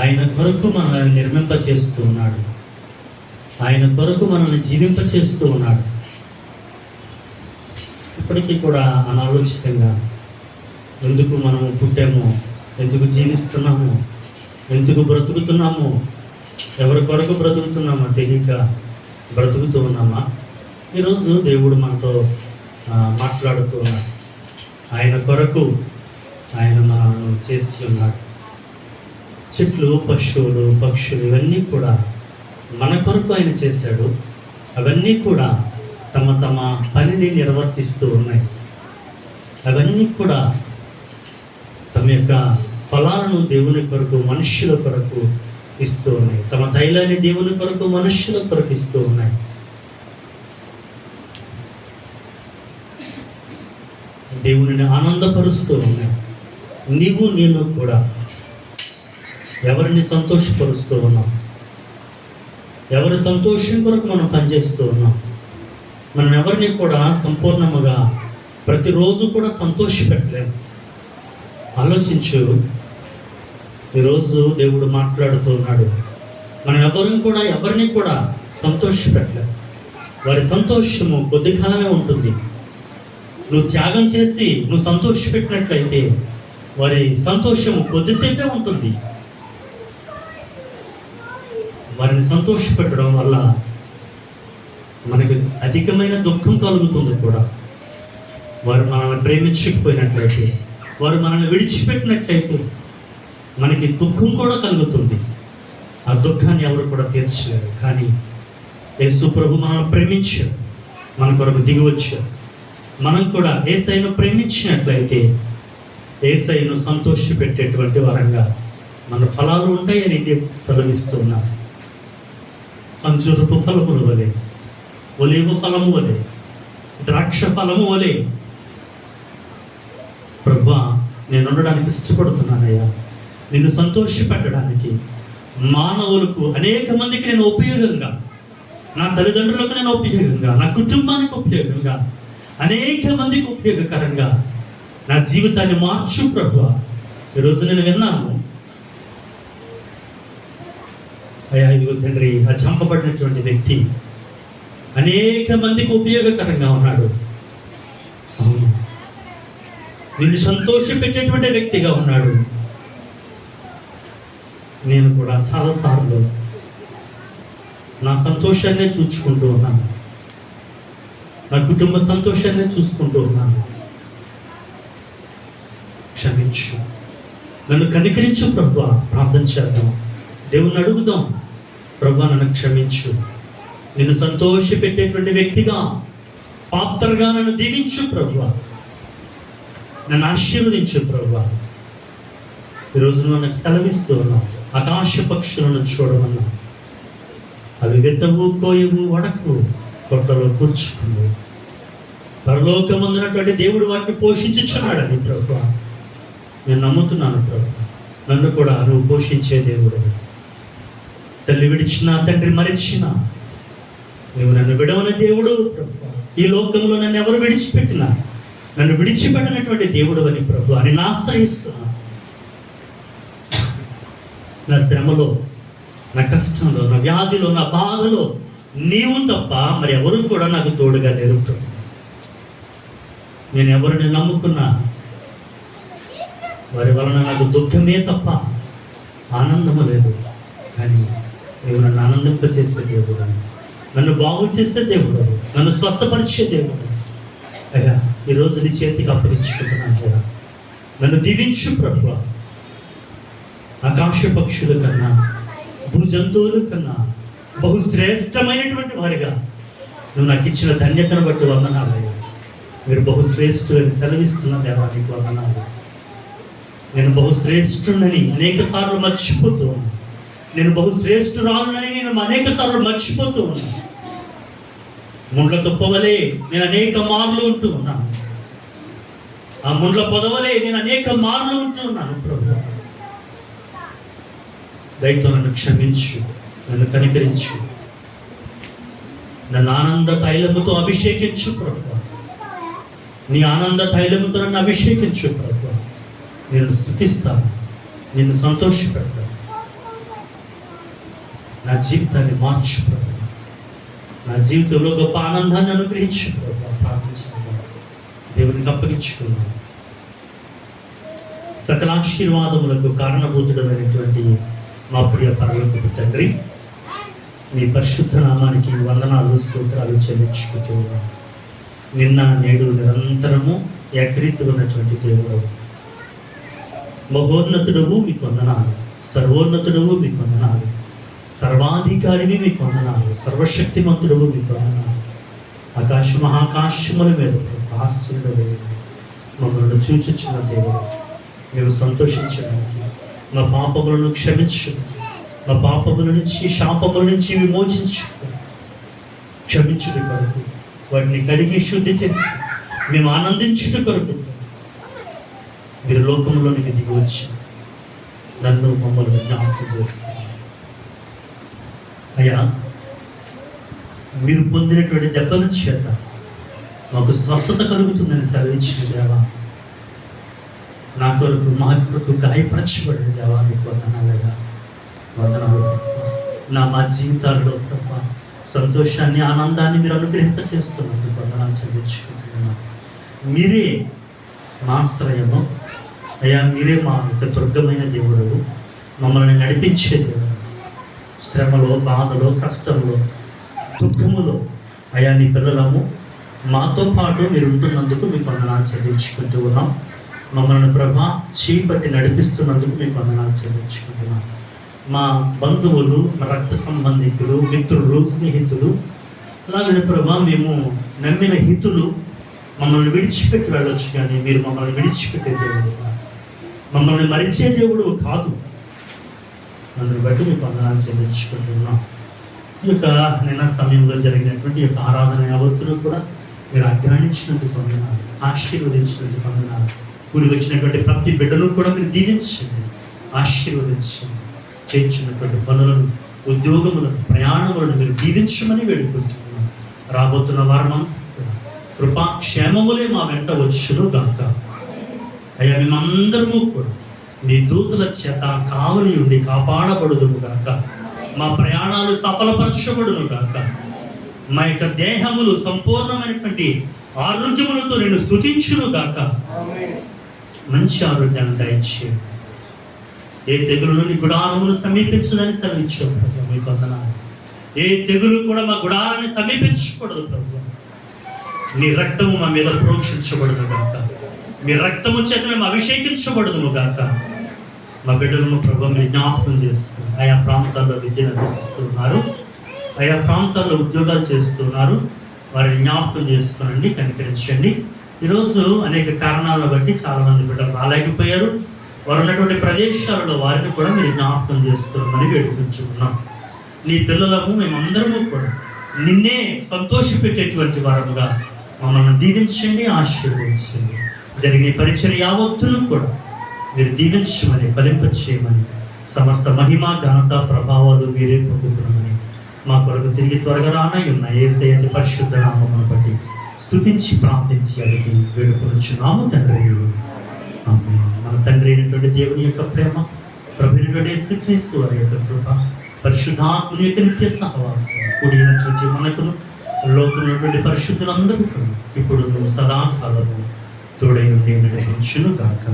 ఆయన కొరకు మనల్ని నిర్మింప చేస్తూ ఉన్నాడు ఆయన కొరకు మనల్ని జీవింప చేస్తూ ఉన్నాడు. ఇప్పటికీ కూడా అనాలోచితంగా ఎందుకు మనము పుట్టాము? ఎందుకు జీవిస్తున్నాము? ఎందుకు బ్రతుకుతున్నాము? ఎవరి కొరకు బ్రతుకుతున్నామో తెలియక బ్రతుకుతూ ఉన్నామా? ఈరోజు దేవుడు మనతో మాట్లాడుతూ ఉన్నాడు. ఆయన కొరకు ఆయన మనను చేసి ఉన్నాడు. చెట్లు పశువులు పక్షులు ఇవన్నీ కూడా మన కొరకు ఆయన చేశాడు. అవన్నీ కూడా తమ తమ పనిని నిర్వర్తిస్తూ ఉన్నాయి. అవన్నీ కూడా తమ యొక్క ఫలాలను దేవుని కొరకు మనుష్యుల కొరకు ఇస్తూ ఉన్నాయి. తమ తైలాన్ని దేవుని కొరకు మనుష్యుల కొరకు ఇస్తూ ఉన్నాయి. దేవునిని ఆనందపరుస్తూ ఉన్నాయి. నీవు నేను కూడా ఎవరిని సంతోషపరుస్తూ ఉన్నాం? ఎవరి సంతోషం కొరకు మనం పనిచేస్తూ ఉన్నాం? మనం ఎవరిని కూడా సంపూర్ణముగా ప్రతిరోజు కూడా సంతోష పెట్టలేము ఆలోచించు. ఈరోజు దేవుడు మాట్లాడుతూ ఉన్నాడు మనం ఎవరిని కూడా ఎవరిని కూడా సంతోష పెట్టలేము వారి సంతోషము కొద్ది కాలమే ఉంటుంది. నువ్వు త్యాగం చేసి నువ్వు సంతోష పెట్టినట్లయితే వారి సంతోషము కొద్దిసేపే ఉంటుంది. వారిని సంతోషపెట్టడం వల్ల మనకు అధికమైన దుఃఖం కలుగుతుంది కూడా. వారు మనల్ని ప్రేమించకపోయినట్లయితే వారు మనల్ని విడిచిపెట్టినట్లయితే మనకి దుఃఖం కూడా కలుగుతుంది. ఆ దుఃఖాన్ని ఎవరు కూడా తీర్చలేరు. కానీ యేసు ప్రభు మనల్ని ప్రేమించారు మన కొరకు దిగి వచ్చారు మనం కూడా ఏసైను ప్రేమించినట్లయితే ఏసైను సంతోష పెట్టేటువంటి వరంగా మన ఫలాలు ఉంటాయని సెలవిస్తున్నాను అంజురపు ఫలముల వలె ఒలివ ఫలము వలె ద్రాక్ష ఫలము వలె ప్రభా నేను ఉండడానికి ఇష్టపడుతున్నానయ్యా. నిన్ను సంతోషపెట్టడానికి మానవులకు అనేక మందికి నేను ఉపయోగంగా నా తల్లిదండ్రులకు నేను ఉపయోగంగా నా కుటుంబానికి ఉపయోగంగా అనేక మందికి ఉపయోగకరంగా నా జీవితాన్ని మార్చు ప్రభు. ఈరోజు నేను విన్నాను అయ్యా ఇదిగో తండ్రి ఆ చంపబడినటువంటి వ్యక్తి అనేక మందికి ఉపయోగకరంగా ఉన్నాడు. అవును. నిన్ను సంతోషపెట్టేటువంటి వ్యక్తిగా ఉన్నాడు. నేను కూడా చాలాసార్లు నా సంతోషాన్నే చూచుకుంటూ ఉన్నాను. నా కుటుంబ సంతోషాన్నే చూసుకుంటూ ఉన్నాను. క్షమించు. నన్ను కనికరించు ప్రభు ప్రార్థన చేద్దాం. దేవుణ్ణి అడుగుదాం. ప్రభు నన్ను క్షమించు. నిన్ను సంతోష పెట్టేటువంటి వ్యక్తిగా పాత్రగా నన్ను దీవించు ప్రభు. నన్ను ఆశీర్వదించు ప్రభు. ఈరోజు నువ్వు నాకు సెలవిస్తూ ఉన్నావు ఆకాశ పక్షులను చూడమన్నా. అవి వెత్తవు కోయవు వడకు కొట్టలో కూర్చుకుంది. పరలోకమందునటువంటి దేవుడు వాటిని పోషించుచున్నాడని ప్రభు. నేను నమ్ముతున్నాను ప్రభు. నన్ను కూడా నువ్వు పోషించే దేవుడు తల్లి విడిచిన తండ్రి మరిచిన. నువ్వు నన్ను విడవని దేవుడు ప్రభు. ఈ లోకంలో నన్ను ఎవరు విడిచిపెట్టినా? నన్ను విడిచిపెట్టినటువంటి దేవుడు అని ప్రభు అని నా ఆశ్రయిస్తున్నా. నా శ్రమలో నా కష్టంలో నా వ్యాధిలో నా బాధలో నీవు తప్ప మరి ఎవరు కూడా నాకు తోడుగా లేరు ప్రభు. నేను ఎవరిని నమ్ముకున్నా? వారి వలన నాకు దుఃఖమే తప్ప ఆనందము లేదు. కానీ నీవు నన్ను ఆనందింపచేసే దేవుడు నన్ను బాగు చేసే దేవుడు నన్ను స్వస్థపరిచే దేవుడు అయ్యా ఈరోజు నీ చేతికి అప్పగించుకుంటున్నాను అయ్యా నన్ను దీవించు ప్రభు. ఆకాశ పక్షుల కన్నా భూజంతువుల కన్నా బహు శ్రేష్టమైనటువంటి వారిగా నువ్వు నాకు ఇచ్చిన ధన్యతను బట్టి వందనాలయ్యా మీరు బహుశ్రేష్ఠులని సెలవిస్తున్న దేవా నీకు వందనాలు. నేను బహుశ్రేష్ఠుడని అనేక సార్లు మర్చిపోతూ ఉన్నాను. నేను బహు శ్రేష్ఠురాలునని నేను అనేక సార్లు మర్చిపోతూ ఉన్నాను. ముండ్ల తొప్పవలే నేను అనేక మార్లు ఉంటూ ఉన్నాను. ఆ ముండ్ల పొదవలే నేను అనేక మార్లు ఉంటూ ఉన్నాను ప్రభు. దయతో నన్ను క్షమించు నన్ను కనికరించు. నన్ను ఆనంద తైలముతో అభిషేకించు ప్రభు. నీ ఆనంద తైలముతో నన్ను అభిషేకించు ప్రభు. నేను స్థుతిస్తాను నిన్ను సంతోషపెడతాను. నా జీవితాన్ని మార్చు ప్రభు. నా జీవితంలో గొప్ప ఆనందాన్ని అనుగ్రహించు ప్రభు. ప్రార్థించుకున్నాను దేవునికి అప్పగించుకున్నాను. సకలాశీర్వాదములకు కారణభూతుడమైనటువంటి మా ప్రియ పరలోకపు తండ్రి మీ పరిశుద్ధ నామానికి వందనాలు స్తోత్రాలు చెల్లించుకుంటూ ఉన్నాను. నిన్న నేడు నిరంతరము ఏకరీతిగా ఉన్నటువంటి దేవుడు. మహోన్నతుడవు మీ కొందనాలు సర్వోన్నతుడవు మీ వందనాలు. సర్వాధికారివి మీ వందనాలు సర్వశక్తిమంతుడు మీకు వందనాలు ఆకాశ మహాకాశముల మీద ఆశ్చర్యుడు మమ్మల్ని చూచుచున్న దేవుడు మేము సంతోషించడానికి మా పాపములను క్షమించు మా పాపముల నుంచి శాపముల నుంచి విమోచించు క్షమించుట కొరకు వాటిని కడిగి శుద్ధి చేసి మేము ఆనందించుట కొరకు మీరు లోకంలోనికి దిగి వచ్చి నన్ను మమ్మల్ని జ్ఞాపకం చేస్తారు. అయ్యా మీరు పొందినటువంటి దెబ్బల చేత మాకు స్వస్థత కలుగుతుందని సెలవిచ్చిన దేవా నా కొరకు మా కొరకు గాయపరచబడిన దేవా నీకు వందనాలయ్యా వందనాలు. నా మా జీవితాల్లో తప్ప సంతోషాన్ని ఆనందాన్ని మీరు అనుగ్రహింపచేస్తున్నందుకు వందనాలు చెల్లించుకుంటున్నాను. మీరే మా ఆశ్రయము. అయ్యా మీరే మా యొక్క దుర్గమైన దేవుడు. మమ్మల్ని నడిపించే దేవుడు. శ్రమలో బాధలో కష్టంలో దుఃఖములో అయా నీ పిల్లలము మాతో పాటు మీరు ఉంటున్నందుకు మీకు వందనాలు చెల్లించుకుంటూ ఉన్నాం. మమ్మల్ని ప్రభా చీపట్టి నడిపిస్తున్నందుకు మీకు వందనాలు చెల్లించుకుంటున్నాం మా బంధువులు మా రక్త సంబంధికులు మిత్రులు స్నేహితులు అలాగే ప్రభా మేము నమ్మిన హితులు మమ్మల్ని విడిచిపెట్టి వెళ్ళొచ్చు కానీ మీరు మమ్మల్ని విడిచిపెట్టే దేవుడు కాదు. మమ్మల్ని మరిచే దేవుడు కాదు. నన్ను బట్టి మీకు వందనాలు చెల్లించుకుంటున్నాం. ఈ యొక్క నిన్న సమయంలో జరిగినటువంటి ఈ యొక్క ఆరాధన యావత్తును కూడా మీరు అగ్రాణించినందుకు వందనాలు ఆశీర్వదించినందుకు వందనాలు. కూడి వచ్చినటువంటి ప్రతి బిడ్డను కూడా మీరు దీవించండి ఆశీర్వదించండి. చేయించినటువంటి పనులను ఉద్యోగములను ప్రయాణములను మీరు దీవించమని వేడుకుంటున్నాం. రాబోతున్న వారమంతా కూడా కృపా క్షేమములే మా వెంట వచ్చును గాక. అయ్యా మేమందరము కూడా మీ దూతుల చేత కావలి ఉండి కాపాడబడుదును గాక. మా ప్రయాణాలు సఫలపరచబడును గాక. మా యొక్క దేహములు సంపూర్ణమైనటువంటి ఆరోగ్యములతో నేను స్తుతించును గాక. మంచి ఆరోగ్యాన్ని దయచే ఏ తెగులు నీ గుడారమును సమీపించదని సెలవిచ్చావు ప్రభు మీకు వందనాలు ఏ తెగులు కూడా మా గుడారాన్ని సమీపించకూడదు ప్రభు. నీ రక్తము మా మీద ప్రోక్షించబడదు గాక. మీ రక్తము చేత మేము అభిషేకించబడుదుము గాక. మా బిడ్డలను ప్రభు మీరు జ్ఞాపకం చేస్తున్నారు. ఆయా ప్రాంతాల్లో విద్యను అభ్యసిస్తున్నారు. ఆయా ప్రాంతాల్లో ఉద్యోగాలు చేస్తున్నారు. వారిని జ్ఞాపకం చేసుకోనండి కనికరించండి. ఈరోజు అనేక కారణాలను బట్టి చాలా మంది బిడ్డలు రాలేకపోయారు. వారు ఉన్నటువంటి ప్రదేశాలలో వారిని కూడా మీరు జ్ఞాపకం చేస్తున్నారని వేడుకుంటున్నాం. నీ పిల్లలకు మేమందరము కూడా నిన్నే సంతోషపెట్టేటువంటి వారముగా మమ్మల్ని దీవించండి ఆశీర్వదించండి. జరిగిన ఈ పరిచయం యావత్తును కూడా మీరు దీవించమని ఫలింపచేయమని సమస్త మహిమ ఘనత ప్రభావాలు మీరే పొందుకునమని మా కొరకు తిరిగి త్వరగా రానై ఉన్న ఏసయ్యతి పరిశుద్ధ నామమును బట్టి స్థుతించి ప్రార్థించి అడిగి వేడుకొనుచున్నాము తండ్రి. మన తండ్రి అయినటువంటి దేవుని యొక్క ప్రేమ ప్రభు శ్రీక్రీస్తు వారి యొక్క కృప పరిశుద్ధాత్మని యొక్క నిత్య సహవాసం కూడినటువంటి మనకును లోకమైనటువంటి పరిశుద్ధులందరికీ ఇప్పుడు నువ్వు సదాకాలము తోడై ఉండి నడిపించును గాక